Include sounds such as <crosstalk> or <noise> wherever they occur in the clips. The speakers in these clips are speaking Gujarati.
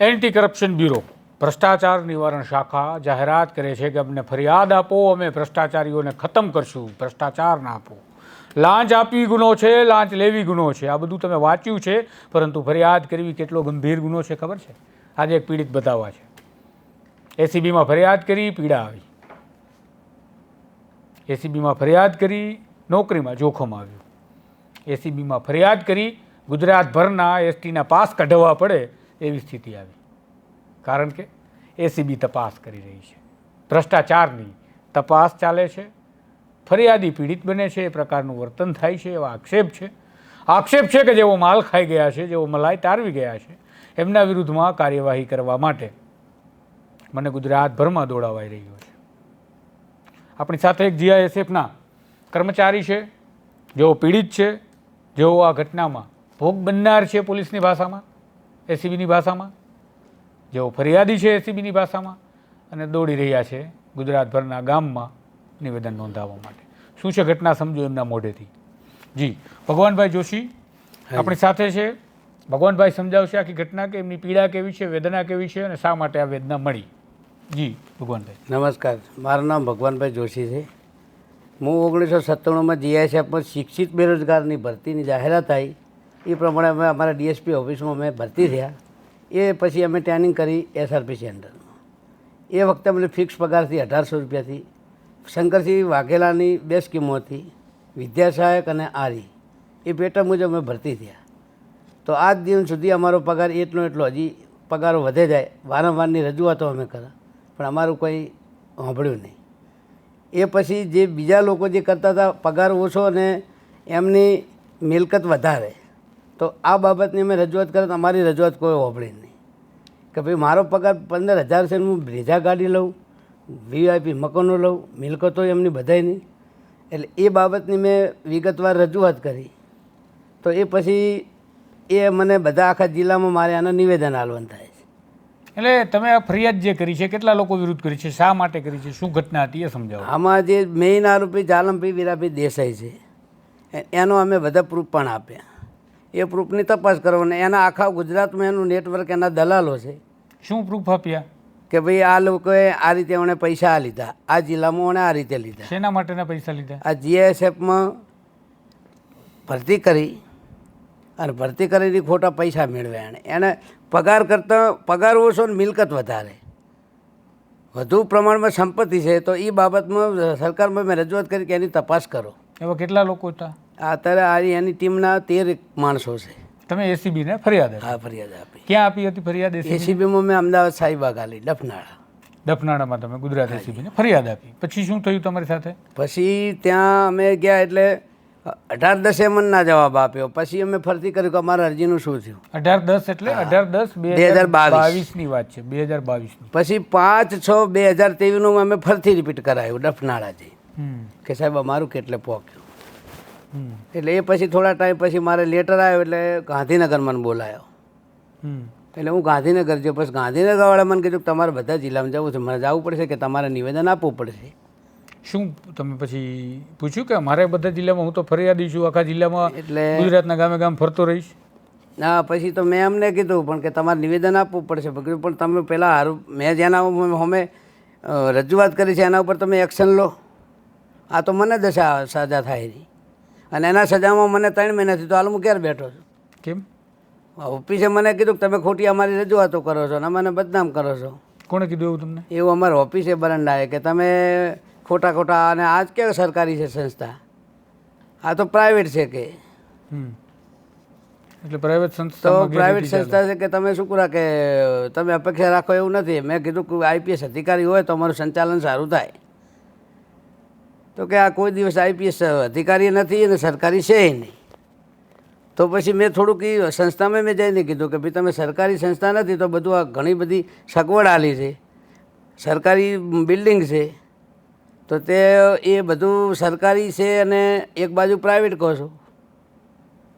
એન્ટી કરપ્શન બ્યુરો ભ્રષ્ટાચાર નિવારણ શાખા જાહેરાત કરે છે કે અમને ફરિયાદ આપો, અમે ભ્રષ્ટાચારીઓને ખતમ કરશું, ભ્રષ્ટાચાર ના આપો. લાંચ આપવી ગુનો છે, લાંચ લેવી ગુનો છે, આ બધું તમે વાંચ્યું છે, પરંતુ ફરિયાદ કરવી કેટલો ગંભીર ગુનો છે ખબર છે? આજે એક પીડિત બતાવવા છે. એસીબીમાં ફરિયાદ કરી, પીડા આવી. એસીબીમાં ફરિયાદ કરી, નોકરીમાં જોખમ આવ્યું. એસીબીમાં ફરિયાદ કરી, ગુજરાતભરના એસટીના પાસ કઢાવવા પડે એવી સ્થિતિ આવી. કારણ કે એસીબી તપાસ કરી રહી છે. ભ્રષ્ટાચારની તપાસ ચાલે છે. ફરિયાદી પીડિત બને છે, એ પ્રકારનું વર્તન થાય છે, એવા આક્ષેપ છે. આક્ષેપ છે કે જેઓ માલ ખાઈ ગયા છે, જેઓ મલાઈ તારવી ગયા છે, એમના વિરુદ્ધમાં કાર્યવાહી કરવા માટે મને ગુજરાતભરમાં દોડાવાઈ રહ્યો છે. આપણી સાથે એક જીઆઈએસએફના કર્મચારી છે, જેઓ પીડિત છે, જેઓ આ ઘટનામાં ભોગ બનનાર છે પોલીસની ભાષામાં. એસીબીની ભાષામાં જેઓ ફરિયાદી છે એસીબીની ભાષામાં અને દોડી રહ્યા છે ગુજરાતભરના ગામમાં નિવેદન નોંધાવવા માટે. શું છે ઘટના સમજો એમના મોઢેથી? જી ભગવાનભાઈ જોશી આપણી સાથે છે. ભગવાનભાઈ સમજાવશે આખી ઘટના કે એમની પીડા કેવી છે વેદના કેવી છે અને શા માટે આ વેદના મળી? જી ભગવાનભાઈ. નમસ્કાર. મારું નામ ભગવાનભાઈ જોશી છે. હું ઓગણીસો સત્તાણુંમાં જીઆઈએસએફમાં શિક્ષિત બેરોજગારની ભરતીની જાહેરાત આવી એ પ્રમાણે અમે અમારા ડીએસપી ઓફિસમાં અમે ભરતી થયા. એ પછી અમે ટ્રેનિંગ કરી એસઆરપી સેન્ટરમાં એ વખતે અમને ફિક્સ પગારથી અઢારસો રૂપિયાથી, શંકરસિંહ વાઘેલાની બે સ્કીમો હતી, વિદ્યા સહાયક અને આરી. એ પેટા મુજબ અમે ભરતી થયા. તો આજ દિન સુધી અમારો પગાર એટલો એટલો, હજી પગારો વધે જાય. વારંવારની રજૂઆતો અમે કર્યા પણ અમારું કોઈ સાંભળ્યું નહીં. એ પછી જે બીજા લોકો જે કરતા હતા, પગાર ઓછો અને એમની મિલકત વધારે. તો આ બાબતની અમે રજૂઆત કરીએ તો અમારી રજૂઆત કોઈ સાંભળી નહીં. કે ભાઈ મારો પગાર પંદર હજાર છે હું બ્રેઝા ગાડી લઉં વીઆઈપી મકાનો લઉં મિલકતો એમની બધાય નહીં. એટલે એ બાબતની મેં વિગતવાર રજૂઆત કરી. તો એ પછી એ મને બધા આખા જિલ્લામાં મારે આનું નિવેદન આલવન થાય છે. એટલે તમે આ ફરિયાદ જે કરી છે કેટલા લોકો વિરુદ્ધ કરી છે શા માટે કરી છે શું ઘટના હતી એ સમજાવો. આમાં જે મેઇન આરોપી જાલમભાઈ વીરાભાઈ દેસાઈ છે એનો અમે બધા પ્રૂફ પણ આપ્યા. એ પ્રૂફની તપાસ કરવાની. એના આખા ગુજરાતમાં એનું નેટવર્ક એના દલાલો છે. શું પ્રૂફ આપ્યા? કે ભાઈ આ લોકોએ આ રીતે એમણે પૈસા આ લીધા. આ જિલ્લામાં એણે આ રીતે લીધા. શેના માટેના પૈસા લીધા? આ જીએસએફમાં ભરતી કરી અને ભરતી કરીને ખોટા પૈસા મેળવ્યા એણે. એને પગાર કરતાં પગાર ઓછો ને મિલકત વધારે. વધુ પ્રમાણમાં સંપત્તિ છે તો એ બાબતમાં સરકારમાં મેં રજૂઆત કરી કે એની તપાસ કરો. એવા કેટલા લોકો હતા? અત્યારે આ એની ટીમના તેર માણસો છે. તમે એસીબીને ફરિયાદ હા ફરિયાદ આપી. ક્યાં આપી હતી ફરિયાદ એસીબીમાં મેં અમદાવાદ સાહીબાગ આલી ડફનાળા. દફનાળામાં તમે ગુજરાત એસીબીને ફરિયાદ આપી. પછી શું થયું તમારી સાથે? પછી ત્યાં અમે ગયા એટલે અઢાર દસે મનના જવાબ આપ્યો. પછી અમે ફરતી કર્યું કે અમારા અરજીનું શું થયું? અઢાર દસ એટલે અઢાર દસ બે હજાર બાવીસની વાત છે. બે હજાર બાવીસની. પછી પાંચ છ બે હજાર ત્રેવીસનું અમે ફરતી રિપીટ કરાયું ડફનાળાથી. કે સાહેબ અમારું કેટલે હમ એટલે એ પછી થોડા ટાઈમ પછી મારે લેટર આવ્યો એટલે ગાંધીનગર મને બોલાયો. હમ. એટલે હું ગાંધીનગર જો પછી ગાંધીનગરવાળા મને કીધું તમારે બધા જિલ્લામાં જવું છે. મને જવું પડશે કે તમારે નિવેદન આપવું પડશે. શું તમે પછી પૂછ્યું કે મારે બધા જિલ્લામાં હું તો ફરિયાદી છું આખા જિલ્લામાં એટલે ગુજરાતના ગામે ગામ ફરતો રહીશ? ના પછી તો મેં એમને કીધું પણ કે તમારે નિવેદન આપવું પડશે. પણ તમે પહેલાં હારું મેં જેના અમે રજૂઆત કરી છે એના ઉપર તમે એક્શન લો. આ તો મને દશા સાજા થાય નહીં અને એના સજામાં મને ત્રણ મહિનાથી તો હાલ હું ઘેર બેઠો છું. કેમ? ઓફિસે મને કીધું કે તમે ખોટી અમારી રજૂઆતો કરો છો અને મને બદનામ કરો છો. કોણે કીધું એવું તમને? એવું અમારે ઓફિસે બરંડાએ કે તમે ખોટા ખોટા અને આ જ કે સરકારી છે સંસ્થા? આ તો પ્રાઇવેટ છે કે. એટલે પ્રાઇવેટ તો પ્રાઇવેટ સંસ્થા છે કે તમે શું કરા કે તમે અપેક્ષા રાખો એવું નથી. મેં કીધું કે આઈપીએસ અધિકારી હોય તો અમારું સંચાલન સારું થાય. તો કે આ કોઈ દિવસ આઈપીએસ અધિકારી નથી અને સરકારી છે નહીં. તો પછી મેં થોડુંક એ સંસ્થામાં મેં જઈને કીધું કે ભાઈ તમે સરકારી સંસ્થા નથી તો બધું આ ઘણી બધી સગવડ આલી છે. સરકારી બિલ્ડિંગ છે. તો તે એ બધું સરકારી છે અને એક બાજુ પ્રાઇવેટ કહો છો.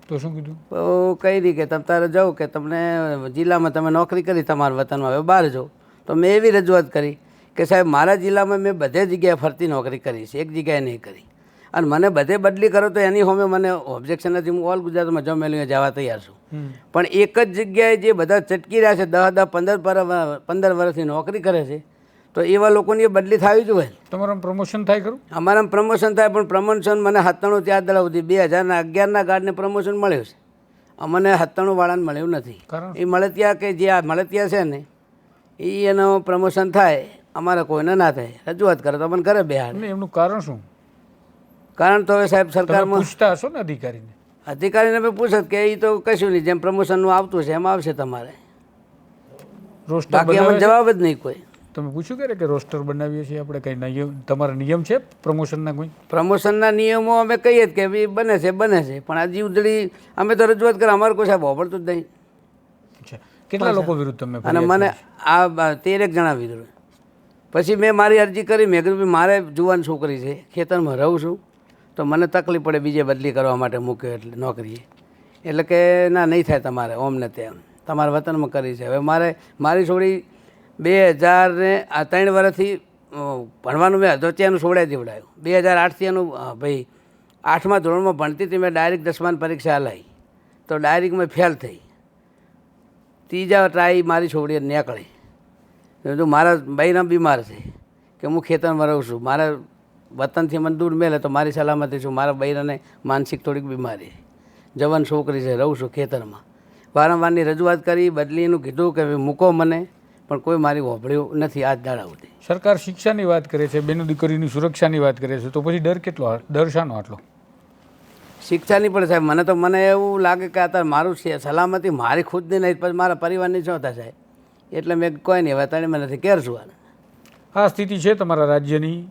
તો શું કીધું? તો કહી દી કે તમે તારે જાઓ કે તમને જિલ્લામાં તમે નોકરી કરી તમારા વતનમાં હવે બહાર જાઓ. તો મેં એવી રજૂઆત કરી. કે સાહેબ મારા જિલ્લામાં મેં બધે જગ્યાએ ફરતી નોકરી કરી છે એક જગ્યાએ નહીં કરી. અને મને બધે બદલી કરો તો એની હોમે મને ઓબ્જેક્શન નથી હું ઓલ ગુજરાતમાં જો મેળવીને જવા તૈયાર છું. પણ એક જ જગ્યાએ જે બધા ચટકી રહ્યા છે દસ દસ પંદર પર- પંદર વર્ષથી નોકરી કરે છે તો એવા લોકોની એ બદલી થવી જોઈએ. તમારું પ્રમોશન થાય ખરું? અમારા પ્રમોશન થાય પણ પ્રમોશન મને સત્તાણું ત્યાં દડા સુધી બે હજારના અગિયારના ગાર્ડને પ્રમોશન મળ્યું છે. અમને સત્તાણું વાળાને મળ્યું નથી. એ મળતિયા કે જે આ મળતિયા છે ને એ એનું પ્રમોશન થાય અમારે કોઈને ના થાય. રજૂઆત કરે તો અમને ઘરે બેહાડ. એમને એમનું કારણ શું? કારણ તો હવે સાહેબ સરકારમાં પૂછતા હશો ને અધિકારીને. અધિકારીને અમે પૂછત કે એ તો કશું નહીં જેમ પ્રમોશનનું આવતું છે એમ આવશે તમારે. રોસ્ટર બાકી અમને જવાબ જ નહીં કોઈ. તમે પૂછ્યું કે કે રોસ્ટર બનાવીએ છીએ આપણે? કંઈ નિયમ તમારા નિયમ છે પ્રમોશનના કોઈ? પ્રમોશનના નિયમો અમે કહીએ જ કે ભાઈ બને છે બને છે. પણ આજે ઉજળી અમે તો રજૂઆત કરે અમારે કોઈ સાહેબ હોબળતું જ નહીં. કેટલા લોકો વિરુદ્ધ તમે અને મને આ તેર એક જણા વિરુદ્ધ. પછી મેં મારી અરજી કરી. મેં કીધું મારે જુવાન છોકરી છે. ખેતરમાં રહું છું. તો મને તકલીફ પડે બીજે બદલી કરવા માટે મૂક્યો એટલે નોકરીએ. એટલે કે, ના, નહીં થાય તમારે. ઓમ ને તેમ. તમારા વતનમાં કરી છે. હવે મારે, મારી છોડી બે હજાર ને, આ ત્રણ વર્ષથી ભણવાનું મેં અધોત્યાનું છોડાઈ દેવડાયું. બે હજાર આઠથી એનું ભાઈ, આઠમા ધોરણમાં ભણતી હતી. મેં ડાયરેક્ટ દસમાની પરીક્ષા હલાવી. તો ડાયરેક્ટ મેં ફેલ થઈ. ત્રીજા ટ્રાય મારી છોકરીએ નીકળી. કીધું મારા બહેરા બીમાર છે કે હું ખેતરમાં રહું છું. મારા વતનથી મને દૂર મેલે તો મારી સલામતી છું. મારા બૈરાને માનસિક થોડીક બીમારી છે. જવાન છોકરી છે રહું છું ખેતરમાં. વારંવારની રજૂઆત કરી બદલીનું કીધું કે મૂકો મને પણ કોઈ મારી હોભળ્યું નથી. આજ દાડા સુધી. સરકાર શિક્ષાની વાત કરે છે બેનો દીકરીની સુરક્ષાની વાત કરે છે તો પછી ડર કેટલો ડર શાનો આટલો? શિક્ષાની પણ સાહેબ મને તો મને એવું લાગે કે અત્યારે મારું સલામતી મારી ખુદની નહીં પણ મારા પરિવારની શું થશે એટલે મેં કોઈ નહીં, હવે તને મને કેર છું. આ સ્થિતિ છે તમારા રાજ્યની,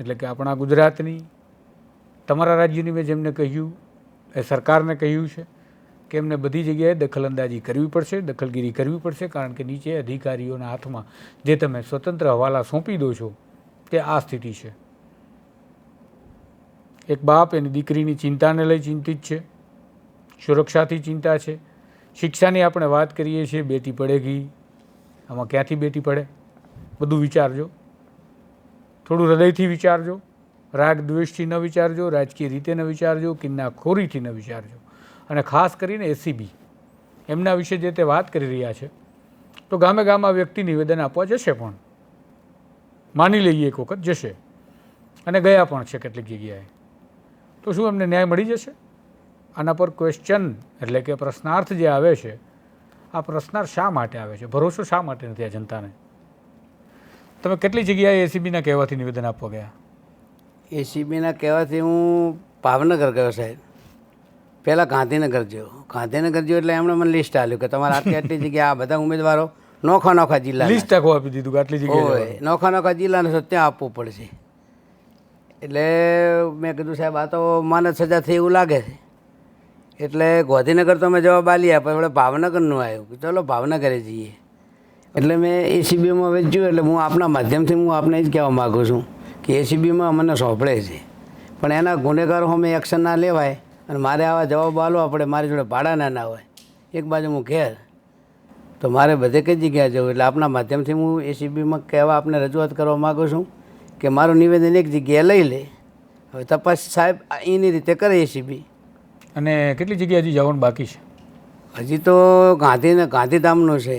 એટલે કે આપણા ગુજરાતની. તમારા રાજ્યની મેં જેમને કહ્યું, એ સરકારને કહ્યું છે કે એમને બધી જગ્યાએ દખલઅંદાજી કરવી પડશે, દખલગીરી કરવી પડશે, કારણ કે નીચે અધિકારીઓના હાથમાં જે તમે સ્વતંત્ર હવાલા સોંપી દો છો, તે આ સ્થિતિ છે. એક બાપ એની દીકરીની ચિંતાને લઈ ચિંતિત છે, સુરક્ષાથી ચિંતા છે. શિક્ષાની આપણે વાત કરીએ છીએ, બેટી પડેગી આમાં ક્યાંથી બેટી પડે? બધું વિચારજો. થોડું હૃદયથી વિચારજો. રાગ દ્વેષથી ન વિચારજો, રાજકીય રીતે ન વિચારજો કિન્નાખોરીથી ન વિચારજો. અને ખાસ કરીને એસીબી એમના વિશે જે તે વાત કરી રહ્યા છે, તો ગામે ગામ આ વ્યક્તિ નિવેદન આપવા જશે પણ. માની લઈએ એક વખત જશે. અને ગયા પણ છે કેટલીક જગ્યાએ. તો શું એમને ન્યાય મળી જશે? આના પર ક્વેશ્ચન એટલે કે પ્રશ્નાર્થ જે આવે છે આ પ્રશ્નાર શા માટે આવે છે? ભરોસો શા માટે નથી આ જનતાને? તમે કેટલી જગ્યાએ એસીબીના કહેવાથી નિવેદન આપવા ગયા? એસીબીના કહેવાથી હું ભાવનગર ગયો સાહેબ. પહેલાં ગાંધીનગર ગયો ગાંધીનગર ગયો એટલે એમણે મને લિસ્ટ આપ્યું કે તમારે આટલી આટલી જગ્યાએ આ બધા ઉમેદવારો નોખા નોખા જિલ્લા લિસ્ટ આખું આપી દીધું કે આટલી જગ્યાએ હોય નોખા નોખા જિલ્લાને ત્યાં આપવું પડશે. એટલે મેં કીધું સાહેબ આ તો મને સજા થઈ એવું લાગે છે. એટલે ગાંધીનગર તો મેં જવાબ આલ્યા પણ હવે ભાવનગરનું આવ્યું. ચલો ભાવનગરે જઈએ. એટલે મેં એસીબીમાં વેચ્યું, એટલે હું આપના માધ્યમથી હું આપને જ કહેવા માગું છું કે એસીબીમાં મને સોંપડે છે. પણ એના ગુનેગારો અમે એક્શન ના લેવાય અને મારે આવા જવાબ આલવા પડે, મારી જોડે ભાડા ના હોય. એક બાજુ હું ઘેર. તો મારે બધે કઈ જગ્યાએ જવું? એટલે આપના માધ્યમથી હું એસીબીમાં કહેવા આપને રજૂઆત કરવા માગું છું કે મારું નિવેદન એક જગ્યાએ લઈ લે. હવે તપાસ સાહેબ એની રીતે કરે એસીબી અને કેટલી જગ્યા હજી જવાનું બાકી છે? હજી તો ગાંધીને ગાંધીધામનું છે.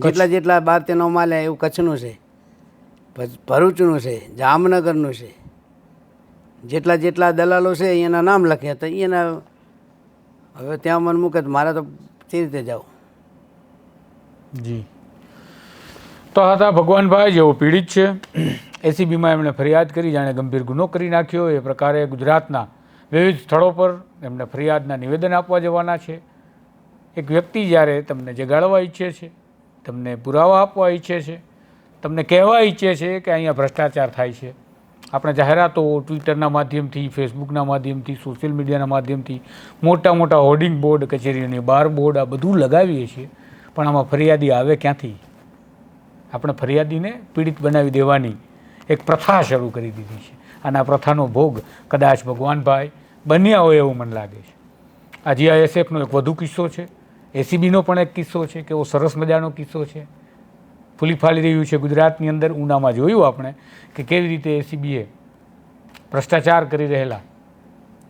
જેટલા જેટલા બાર તેનો માલે એવું કચ્છનું છે. ભરૂચનું છે જામનગરનું છે. જેટલા જેટલા દલાલો છે એના નામ લખ્યા તો એના હવે ત્યાં મને મૂકે તો મારે તો તે રીતે જાઉં. જી. તો હતા ભગવાનભાઈ જેઓ પીડિત છે. <clears throat> એસીબીમાં એમણે ફરિયાદ કરી જાણે ગંભીર ગુનો કરી નાખ્યો. એ પ્રકારે ગુજરાતના વિવિધ સ્થળો પર એમને ફરિયાદના નિવેદન આપવા જવાના છે. એક વ્યક્તિ જ્યારે તમને જગાડવા ઈચ્છે છે, તમને પુરાવા આપવા ઈચ્છે છે, તમને કહેવા ઈચ્છે છે કે અહીંયા ભ્રષ્ટાચાર થાય છે. આપણે જાહેરાતો ટ્વિટરના માધ્યમથી, ફેસબુકના માધ્યમથી, સોશિયલ મીડિયાના માધ્યમથી, મોટા મોટા હોર્ડિંગ બોર્ડ, કચેરીઓની બાર બોર્ડ, આ બધું લગાવીએ છીએ. પણ આમાં ફરિયાદી આવે ક્યાંથી? આપણે ફરિયાદીને પીડિત બનાવી દેવાની એક પ્રથા શરૂ કરી દીધી છે. અને આ પ્રથાનો ભોગ કદાચ ભગવાનભાઈ બન્યા હોય એવું મને લાગે છે. આ જીઆઈએસએફનો એક વધુ કિસ્સો છે. એસીબીનો પણ એક કિસ્સો છે કે એવો સરસ મજાનો કિસ્સો છે. ફૂલી ફાલી રહ્યું છે ગુજરાતની અંદર. ઉનામાં જોયું આપણે કે કેવી રીતે એસીબીએ ભ્રષ્ટાચાર કરી રહેલા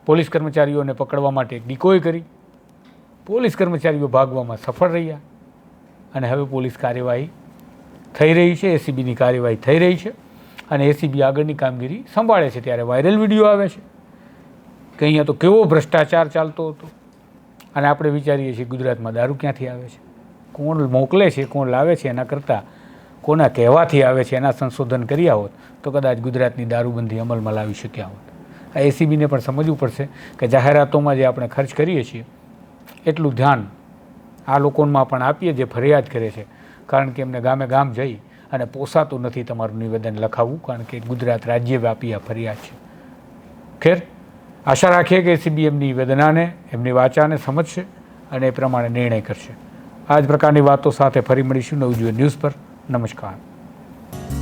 પોલીસ કર્મચારીઓને પકડવા માટે ડિકોય કરી. પોલીસ કર્મચારીઓ ભાગવામાં સફળ રહ્યા અને હવે પોલીસ કાર્યવાહી થઈ રહી છે. એસીબીની કાર્યવાહી થઈ રહી છે અને એસીબી આગળની કામગીરી સંભાળે છે. ત્યારે વાયરલ વીડિયો આવે છે. કે અહીંયા તો કેવો ભ્રષ્ટાચાર ચાલતો હતો? અને આપણે વિચારીએ છીએ ગુજરાતમાં દારૂ ક્યાંથી આવે છે? કોણ મોકલે છે, કોણ લાવે છે એના કરતાં? કોના કહેવાથી આવે છે એના સંશોધન કર્યા હોત, તો કદાચ ગુજરાતની દારૂબંધી અમલમાં લાવી શક્યા હોત. આ એસીબીને પણ સમજવું પડશે કે જાહેરાતોમાં જે આપણે ખર્ચ કરીએ છીએ, એટલું ધ્યાન આ લોકોમાં પણ આપીએ જે ફરિયાદ કરે છે. કારણ કે એમને ગામે ગામ જઈ અને પોસાતું નથી તમારું નિવેદન લખાવવું, કારણ કે ગુજરાત રાજ્યવ્યાપી આ ફરિયાદ છે. ખેર? આશા રાખીએ કે એસીબી એમની વેદનાને, એમની વાચાને સમજશે અને એ પ્રમાણે નિર્ણય કરશે. આ જ પ્રકારની વાતો સાથે ફરી મળીશું નવજીવન ન્યૂઝ પર. નમસ્કાર.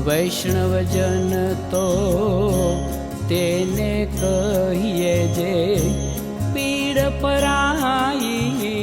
વૈષ્ણવજન તો તેને કહીએ જે પીડ પરાઈ